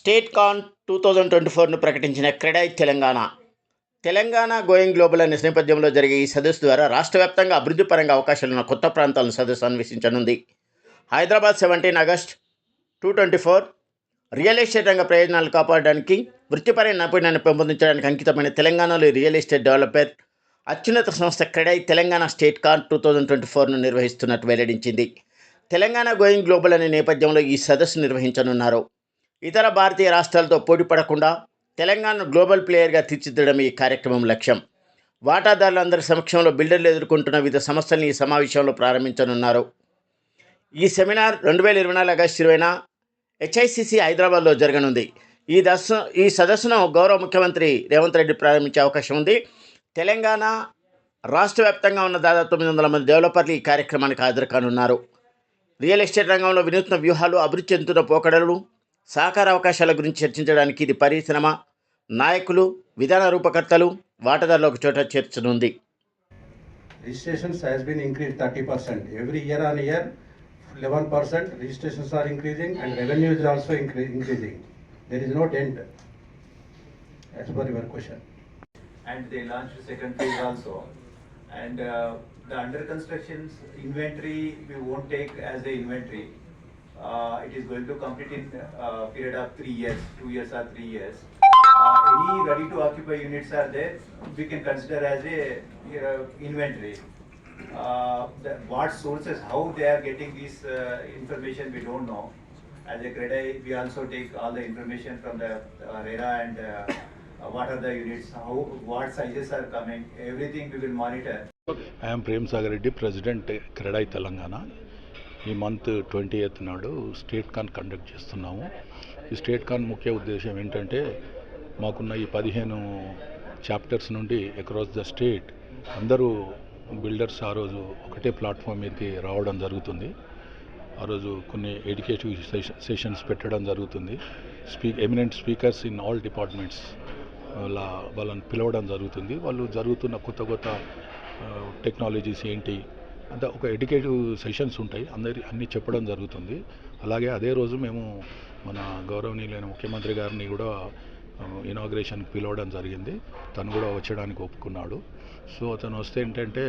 State con two thousand twenty ఫోర్ను ప్రకటించిన CREDAI Telangana. Telangana going global అనే నేపథ్యంలో జరిగే ఈ సదస్సు ద్వారా రాష్ట్ర వ్యాప్తంగా అభివృద్ధి పరంగా అవకాశాలున్న కొత్త ప్రాంతాలను సదస్సు అన్వేషించనుంది. Hyderabad seventeen August two twenty four real estate రంగ ప్రయోజనాలు కాపాడడానికి వృత్తిపరమైన నైపుణ్యాన్ని పెంపొందించడానికి అంకితమైన తెలంగాణలో రియల్ ఎస్టేట్ డెవలపర్ అత్యున్నత సంస్థ CREDAI Telangana state con two thousand twenty ఫోర్ను నిర్వహిస్తున్నట్టు వెల్లడించింది. తెలంగాణ గోయింగ్ గ్లోబల్ అనే నేపథ్యంలో ఈ సదస్సు నిర్వహించనున్నారు. ఇతర భారతీయ రాష్ట్రాలతో పోటీపడకుండా తెలంగాణ గ్లోబల్ ప్లేయర్గా తీర్చిదిద్దడం ఈ కార్యక్రమం లక్ష్యం. వాటాదారులందరి సమక్షంలో బిల్డర్లు ఎదుర్కొంటున్న వివిధ సమస్యలను ఈ సమావేశంలో ప్రారంభించనున్నారు. ఈ సెమినార్ రెండు వేల ఇరవై నాలుగు ఆగస్టు ఇరవైన హెచ్ఐసిసి హైదరాబాద్లో జరగనుంది. ఈ దశ ఈ సదస్సును గౌరవ ముఖ్యమంత్రి రేవంత్ రెడ్డి ప్రారంభించే అవకాశం ఉంది. తెలంగాణ రాష్ట్ర వ్యాప్తంగా ఉన్న దాదాపు తొమ్మిది వందల మంది డెవలపర్లు ఈ కార్యక్రమానికి హాజరు కానున్నారు. రియల్ ఎస్టేట్ రంగంలో వినూత్న వ్యూహాలు అభివృద్ధి చెందుతున్న పోకడలు సహకార అవకాశాల గురించి చర్చించడానికి ఇది పరిశ్రమ నాయకులు విధాన రూపకర్తలు వాటాదారులు ఒక చోట చేర్చనుంది. Registrations has been increase thirty percent every year on year eleven percent registrations are increasing and revenue is also increasing there not end as per your question and they launch second phase also and the under constructions inventory we won't take as the inventory Uh, it is going to complete in a period of three years, two years or three years. Uh, any ready to occupy units are there, we can consider as a uh, inventory. The, what sources, how they are getting this information, we don't know. As a credit, we also take all the information from the RERA and uh, what are the units, how, what sizes are coming, everything we will monitor. I am Prem Sagareddy, President Credit Telangana. ఈ month twenty eighth నాడు state con conduct చేస్తున్నాము. ఈ state కాన్ ముఖ్య ఉద్దేశం ఏంటంటే మాకున్న ఈ పదిహేను చాప్టర్స్ నుండి అక్రాస్ ద స్టేట్ అందరూ బిల్డర్స్ ఆ రోజు ఒకటే ప్లాట్ఫామ్ మీదకి రావడం జరుగుతుంది. ఆ రోజు కొన్ని ఎడ్యుకేటివ్ సెషన్స్ పెట్టడం జరుగుతుంది. Speak eminent speakers in all departments వాళ్ళ వాళ్ళని పిలవడం జరుగుతుంది. వాళ్ళు జరుగుతున్న కొత్త కొత్త టెక్నాలజీస్ ఏంటి అంత ఒక ఎడ్యుకేటివ్ సెషన్స్ ఉంటాయి. అందరి అన్నీ చెప్పడం జరుగుతుంది. అలాగే అదే రోజు మేము మన గౌరవనీయులైన ముఖ్యమంత్రి గారిని కూడా ఇనాగ్రేషన్కి పిలవడం జరిగింది. తను కూడా వచ్చడానికి ఒప్పుకున్నాడు. సో అతను వస్తే ఏంటంటే